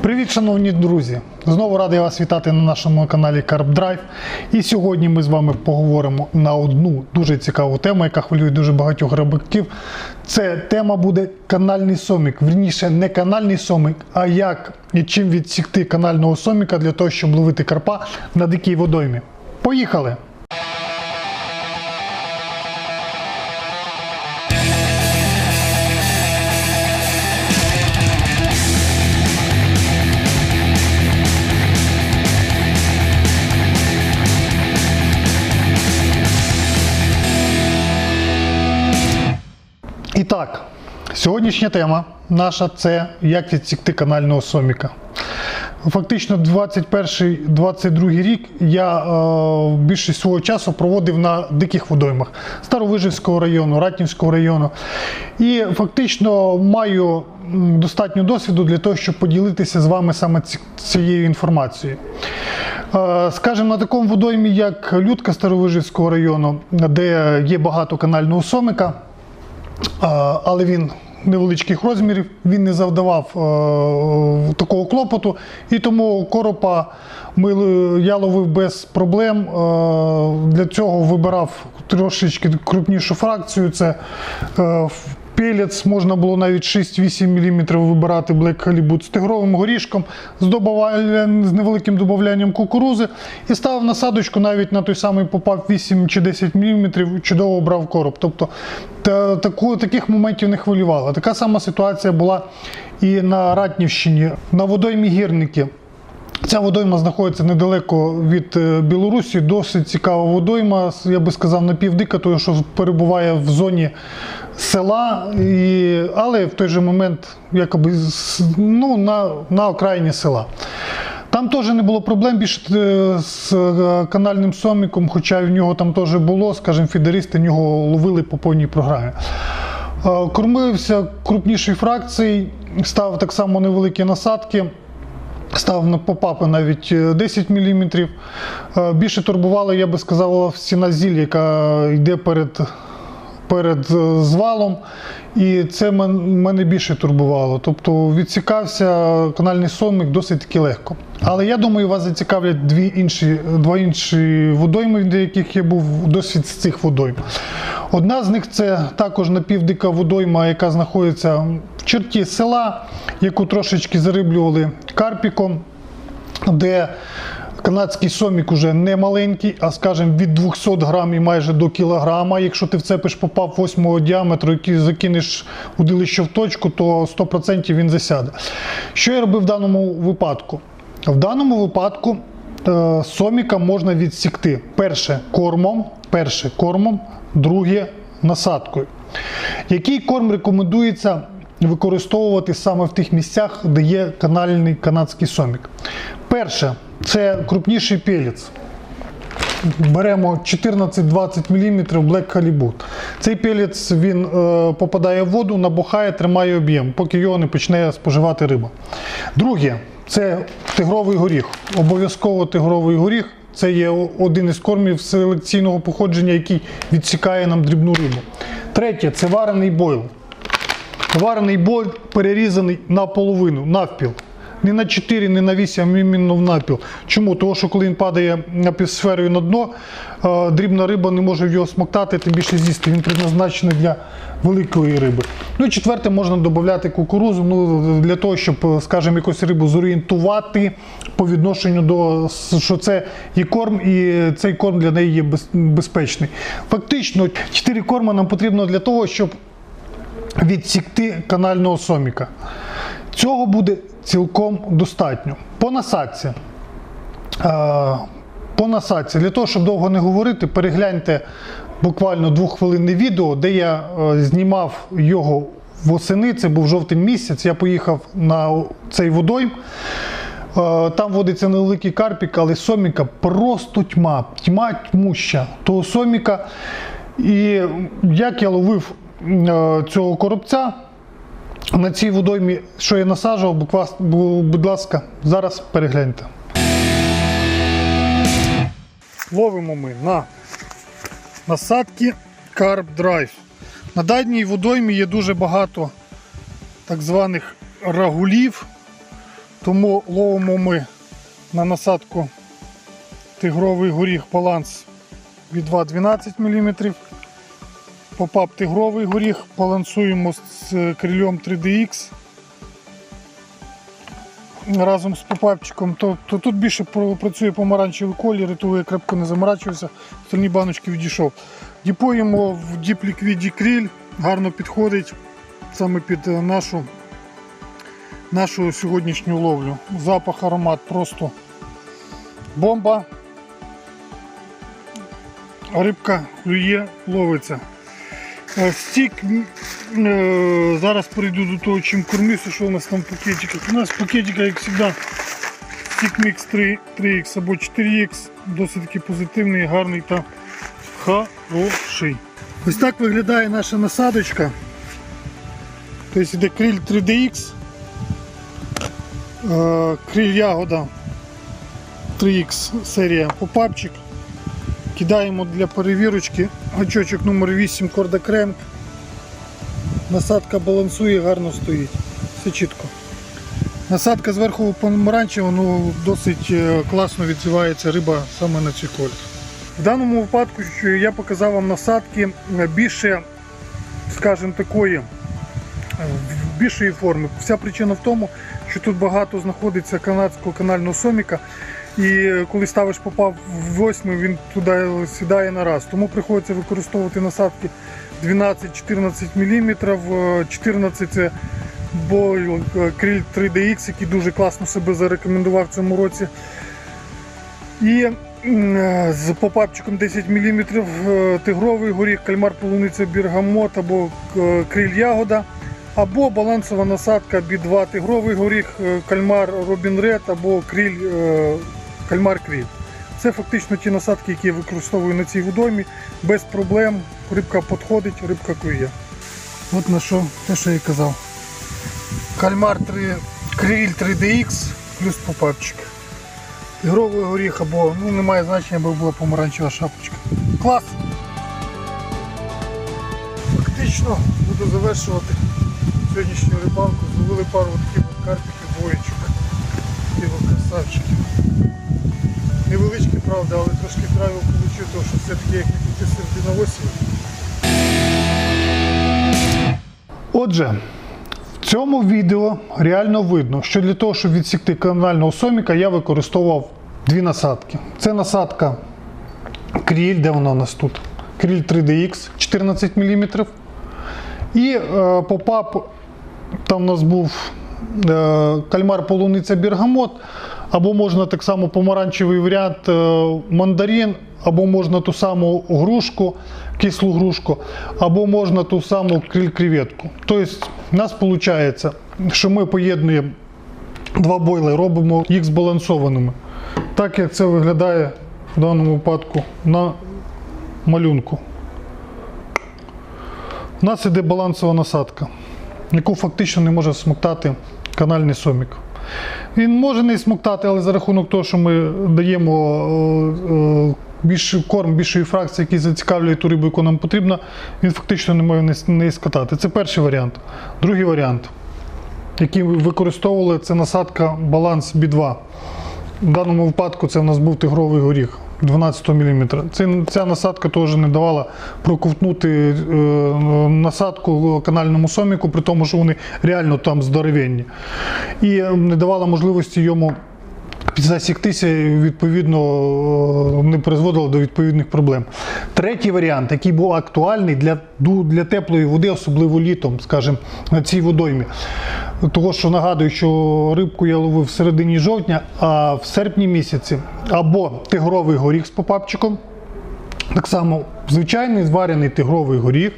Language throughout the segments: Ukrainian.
Привіт, шановні друзі! Знову радий вас вітати на нашому каналі Carp Drive. І сьогодні ми з вами поговоримо на одну дуже цікаву тему, яка хвилює дуже багатьох рибаків. Це тема буде канальний сомік. Вірніше, не канальний сомік, а як і чим відсікти канального соміка для того, щоб ловити карпа на дикій водоймі. Поїхали! Сьогоднішня тема наша це як відсікти канального соміка. Фактично, 21-22 рік я е, більшість свого часу проводив на диких водоймах Старовижівського району, Ратнівського району. І фактично маю достатньо досвіду для того, щоб поділитися з вами саме цією інформацією. Е, Скажімо, на такому водоймі, як Людка Старовижівського району, де є багато канального сомика, а, але він невеличких розмірів, він не завдавав е, такого клопоту, і тому коропа ми, я ловив без проблем. Е, для цього вибирав трошечки крупнішу фракцію. Це е, Пелець можна було навіть 6-8 мм вибирати Black Halibut з тигровим горішком, з, з невеликим додаванням кукурузи і ставив насадочку навіть на той самий попав 8 чи 10 мм, чудово брав короб. Тобто та, таку, таких моментів не хвилювало. Така сама ситуація була і на Ратнівщині, на водоймі гірники. Ця водойма знаходиться недалеко від е, Білорусі, досить цікава водойма, я би сказав, напівдика, тому що перебуває в зоні села, і, але в той же момент якоби, ну, на, на окраїні села. Там теж не було проблем більше е, з е, канальним соміком, хоча в нього там теж було, скажімо, фідеристи нього ловили по повній програмі. Кормився крупніший фракцій, став так само невеликі насадки. Став на попапи навіть е, 10 мм. Більше турбувала, я би сказав, стіна зіль, яка йде перед, перед е, звалом. І це мене більше турбувало. Тобто відсікався канальний сомик досить таки легко. Але я думаю, вас зацікавлять дві інші, два інші водойми, де яких я був досвід з цих водойм. Одна з них це також напівдика водойма, яка знаходиться черті села, яку трошечки зариблювали карпіком, де канадський сомік уже не маленький, а скажімо, від 200 грамів майже до кілограма. Якщо ти вцепиш попав 8 діаметру, який закинеш удилище в точку, то 100% він засяде. Що я робив в даному випадку? В даному випадку е, соміка можна відсікти перше кормом, перше кормом, друге насадкою. Який корм рекомендується використовувати саме в тих місцях, де є канальний канадський сомік? Перше, це крупніший пелець. Беремо 14-20 мм Black Halibut. Цей пелець він е, попадає в воду, набухає, тримає об'єм, поки його не почне споживати риба. Друге, це тигровий горіх. Обов'язково тигровий горіх. Це є один із кормів селекційного походження, який відсікає нам дрібну рибу. Третє це варений бойл. Варений бойль перерізаний наполовину, навпіл. Не на 4, не на 8, а іменно в напіл. Чому? Тому що коли він падає напівсферою на дно, е, дрібна риба не може його смоктати, тим більше з'їсти. Він предназначений для великої риби. Ну і четверте, можна додати кукурузу ну, для того, щоб, е, скажімо, якусь рибу зорієнтувати по відношенню до що це є корм, і цей корм для неї є безпечний. Фактично, 4 корми нам потрібно для того, щоб відсікти канального соміка. Цього буде цілком достатньо. По насадці. Е, По насадці, для того, щоб довго не говорити, перегляньте буквально двохвилинне відео, де я е, знімав його восени, це був жовтень місяць. Я поїхав на цей водойм. Е, Там водиться невеликий карпік, але соміка просто тьма, тьма тьмуща того соміка. І як я ловив цього коробця на цій водоймі, що я насаджував, будь ласка, зараз перегляньте. Ловимо ми на насадки Carp Drive. На дальній водоймі є дуже багато так званих рагулів, тому ловимо ми на насадку тигровий горіх баланс від 2,12 мм. Попап тигровий горіх балансуємо з крильом 3DX разом з попапчиком, то, то тут більше працює помаранчевий колір, тому я крепко не заморачувався, остальні баночки відійшов. Діпуємо в Liquid криль, гарно підходить саме під е, нашу, нашу сьогоднішню ловлю. Запах, аромат просто бомба. Рибка клює, ловиться. Е, Стік, е, зараз перейду до того, чим кормився, що у нас там в пакетиках. У нас в пакетиках, як завжди, стік мікс 3, 3X або 4X, досить таки позитивний, гарний та хороший. Ось так виглядає наша насадочка. Тобто йде криль 3DX, е, криль ягода 3X серія попапчик. Кидаємо для перевірочки гачочок номер 8 корда кремп. Насадка балансує, гарно стоїть. Все чітко. Насадка зверху помаранчева, ну досить е, класно відзивається риба саме на цей колір. В даному випадку що я показав вам насадки е, більше, скажімо такої, е, більшої форми. Вся причина в тому, що тут багато знаходиться канадського канального соміка. І коли ставиш попав в восьмий, він туди сідає на раз. Тому приходиться використовувати насадки 12-14 мм. 14 це Boyle Krill 3DX, який дуже класно себе зарекомендував в цьому році. І е, з попапчиком 10 мм тигровий горіх, кальмар полуниця біргамот або е, криль ягода. Або балансова насадка B2 тигровий горіх, е, кальмар Робін Ред або криль е, кальмар криль. Це фактично ті насадки, які я використовую на цій водоймі. Без проблем. Рибка підходить, рибка клює. От на що те, що я казав. Кальмар 3, криль 3DX плюс попапчик. Ігровий горіх або ну, немає значення, бо була помаранчева шапочка. Клас! Фактично буду завершувати сьогоднішню рибалку. Зловили пару таких от карпіків, двоєчок. Красавчиків. Невеличкі, правда, але трошки правил получив, тому що все-таки як не середина осінь. Отже, в цьому відео реально видно, що для того, щоб відсікти канального соміка, я використовував дві насадки. Це насадка кріль, де вона у нас тут? Кріль 3DX 14 мм. І е, попап, там у нас був е, кальмар полуниця біргамот, або можна так само помаранчевий варіант е, мандарин, або можна ту саму грушку, кислу грушку, або можна ту саму криль креветку. Тобто, у нас виходить, що ми поєднуємо два бойли, робимо їх збалансованими. Так як це виглядає в даному випадку на малюнку. У нас іде балансова насадка, яку фактично не може смоктати канальний сомік. Він може не смоктати, але за рахунок того, що ми даємо е, е, більший корм більшої фракції, який зацікавлює ту рибу, яку нам потрібно, він фактично не може не, скатати. Це перший варіант. Другий варіант, який використовували, це насадка баланс B2. В даному випадку це в нас був тигровий горіх 12 мм. Ця насадка теж не давала проковтнути е, насадку канальному соміку, при тому, що вони реально там здоровенні. І е, не давала можливості йому засіктися і відповідно е, не призводило до відповідних проблем. Третій варіант, який був актуальний для, для теплої води, особливо літом, скажімо, на цій водоймі. Того, що нагадую, що рибку я ловив в середині жовтня, а в серпні місяці або тигровий горіх з попапчиком. Так само звичайний зварений тигровий горіх.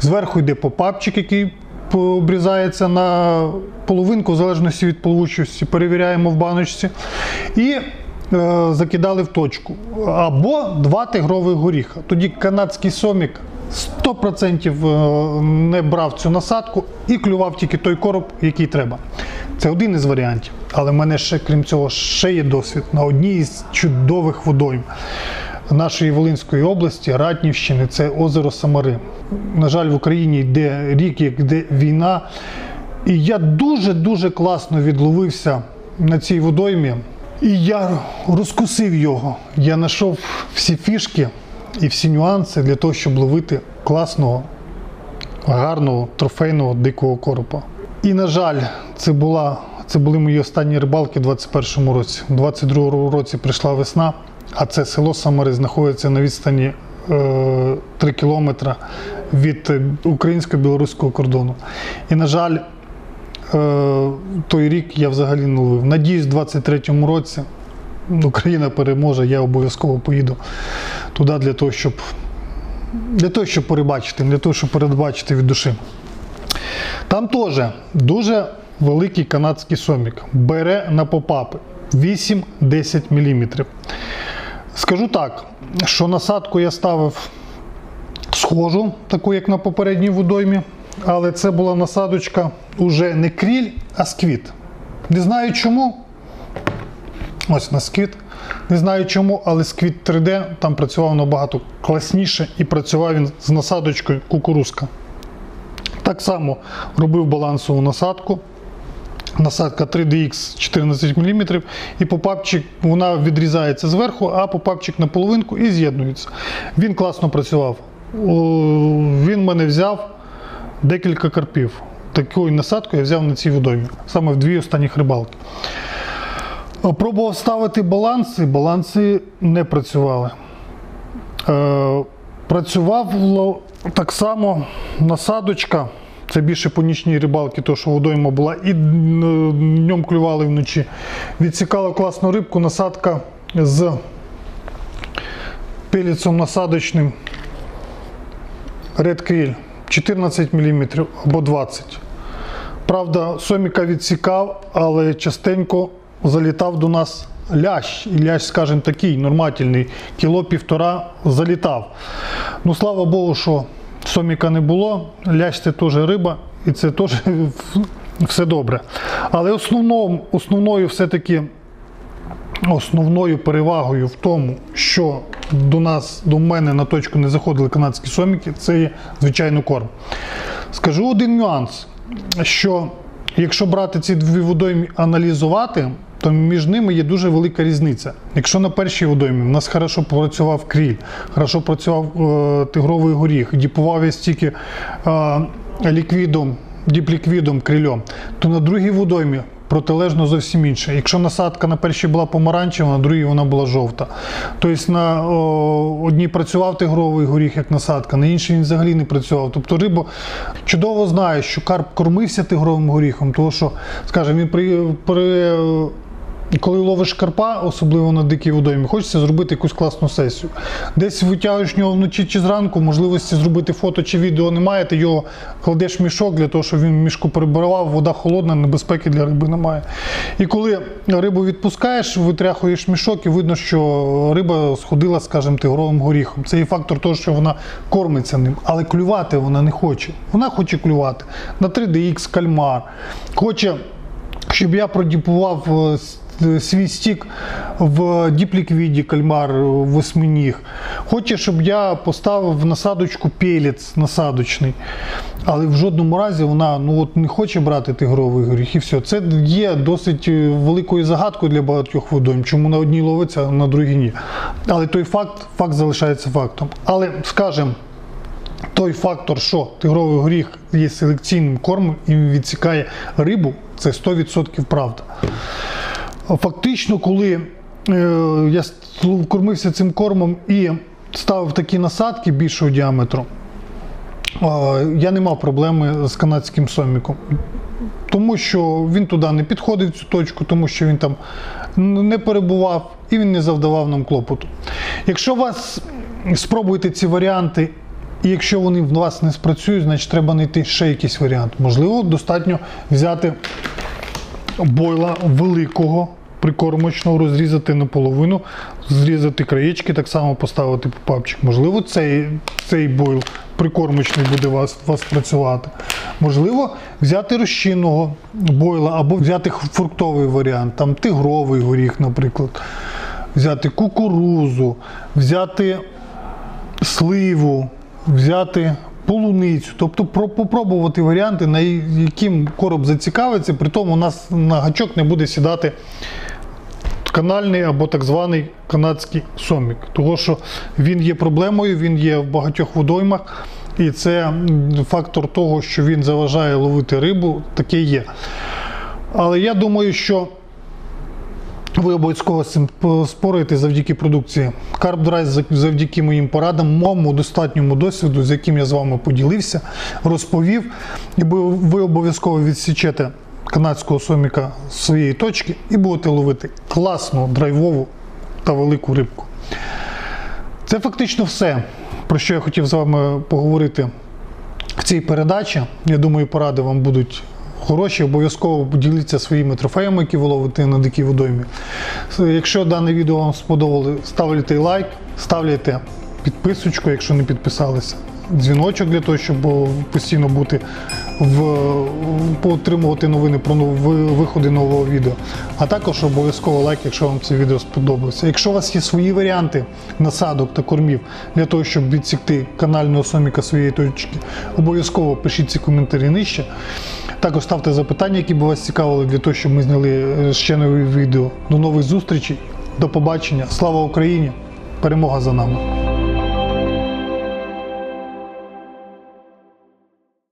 Зверху йде попапчик, який обрізається на половинку, в залежності від плавучості, перевіряємо в баночці. І е, закидали в точку. Або два тигрових горіха. Тоді канадський сомік 100% е, не брав цю насадку і клював тільки той короб, який треба. Це один із варіантів. Але в мене ще, крім цього, ще є досвід на одній із чудових водойм. нашої Волинської області, Ратнівщини, це озеро Самари. На жаль, в Україні йде рік, йде війна. І я дуже-дуже класно відловився на цій водоймі. І я розкусив його. Я знайшов всі фішки і всі нюанси для того, щоб ловити класного, гарного, трофейного дикого коропа. І, на жаль, це, була, це були мої останні рибалки у 21-му році. У 22-му році прийшла весна, а це село Самари знаходиться на відстані е, 3 кілометра від е, українсько-білоруського кордону. І, на жаль, е, той рік я взагалі не ловив. Надіюсь, в 23-му році Україна переможе, я обов'язково поїду туди для того, щоб для того, щоб порибачити, для того, щоб передбачити від душі. Там теж дуже великий канадський сомік. Бере на попапи 8-10 мм. Скажу так, що насадку я ставив схожу, таку як на попередній водоймі, але це була насадочка уже не кріль, а сквіт. Не знаю чому. Ось на сквіт. Не знаю чому, але сквіт 3D там працював набагато класніше і працював він з насадочкою кукурузка. Так само робив балансову насадку. Насадка 3DX 14 мм, і попапчик вона відрізається зверху, а попапчик на половинку і з'єднується. Він класно працював. Він мене взяв декілька карпів. Такою насадкою я взяв на цій водоймі, саме в дві останніх рибалки. Пробував ставити баланси, баланси не працювали. Е, працював так само насадочка. Це більше по нічній рибалки, то що водойма була, і днем клювали вночі. Відсікала класну рибку, насадка з пеліцом насадочним Red Krill 14 мм або 20 Правда, соміка відсікав, але частенько залітав до нас лящ. І лящ, скажімо, такий нормальний, кіло півтора залітав. Ну, слава Богу, що соміка не було. Лящ це теж риба, і це теж все добре. Але основною, основною все-таки основною перевагою в тому, що до нас, до мене на точку не заходили канадські соміки, це є звичайно корм. Скажу один нюанс, що якщо брати ці дві водойми аналізувати, то між ними є дуже велика різниця. Якщо на першій водоймі в нас хорошо працював кріль, хорошо працював е, тигровий горіх, діпував я стільки е, ліквідом, діпліквідом, крильом, то на другій водоймі протилежно зовсім інше. Якщо насадка на першій була помаранчева, на другій вона була жовта. Тобто на о, одній працював тигровий горіх як насадка, на іншій він взагалі не працював. Тобто риба чудово знає, що карп кормився тигровим горіхом, тому що, скажімо, він при, при коли ловиш карпа, особливо на дикій водоймі, хочеться зробити якусь класну сесію. Десь витягуєш нього вночі чи зранку, можливості зробити фото чи відео немає, ти його кладеш в мішок для того, щоб він в мішку перебирав, вода холодна, небезпеки для риби немає. І коли рибу відпускаєш, витряхуєш мішок і видно, що риба сходила, скажімо, тигровим горіхом. Це є фактор того, що вона кормиться ним, але клювати вона не хоче. Вона хоче клювати на 3DX кальмар, хоче щоб я продіпував е, свій стік в діпліквіді кальмар е, восьминіг. Хоче, щоб я поставив в насадочку пелець насадочний. Але в жодному разі вона ну, от не хоче брати тигровий горіх і все. Це є досить е, великою загадкою для багатьох водойм, чому на одній ловиться, а на другій ні. Але той факт, факт залишається фактом. Але скажімо, той фактор, що тигровий горіх є селекційним кормом і відсікає рибу, це 100% правда. Фактично, коли е, я кормився цим кормом і ставив такі насадки більшого діаметру, я не мав проблеми з канадським соміком. Тому що він туди не підходив цю точку, тому що він там не перебував і він не завдавав нам клопоту. Якщо вас спробуєте ці варіанти, і якщо вони в вас не спрацюють, значить треба знайти ще якийсь варіант. Можливо, достатньо взяти бойла великого прикормочного, розрізати наполовину, зрізати краєчки, так само поставити попапчик. Можливо, цей, цей бойл прикормочний буде вас, вас працювати. Можливо, взяти розчинного бойла або взяти фруктовий варіант, там тигровий горіх, наприклад. взяти кукурузу, взяти сливу, взяти полуницю, тобто про- попробувати варіанти, на яким короб зацікавиться, при тому у нас на гачок не буде сідати канальний або так званий канадський сомік. Тому що він є проблемою, він є в багатьох водоймах, і це фактор того, що він заважає ловити рибу, таке є. Але я думаю, що ви обов'язково цим спорите завдяки продукції Carb завдяки моїм порадам, моєму достатньому досвіду, з яким я з вами поділився, розповів, і ви обов'язково відсічете канадського соміка з своєї точки і будете ловити класну драйвову та велику рибку. Це фактично все, про що я хотів з вами поговорити в цій передачі. Я думаю, поради вам будуть хороші. Обов'язково поділіться своїми трофеями, які ви ловите на дикій водоймі. Якщо дане відео вам сподобало, ставте лайк, ставляйте підписочку, якщо не підписалися. Дзвіночок для того, щоб постійно бути в отримувати новини про нов- ви- виходи нового відео. А також обов'язково лайк, якщо вам це відео сподобалося. Якщо у вас є свої варіанти насадок та кормів для того, щоб відсікти канального соміка своєї точки, обов'язково пишіть ці коментарі нижче. Також ставте запитання, які б вас цікавили, для того, щоб ми зняли е, ще нові відео. До нових зустрічей, до побачення. Слава Україні! Перемога за нами!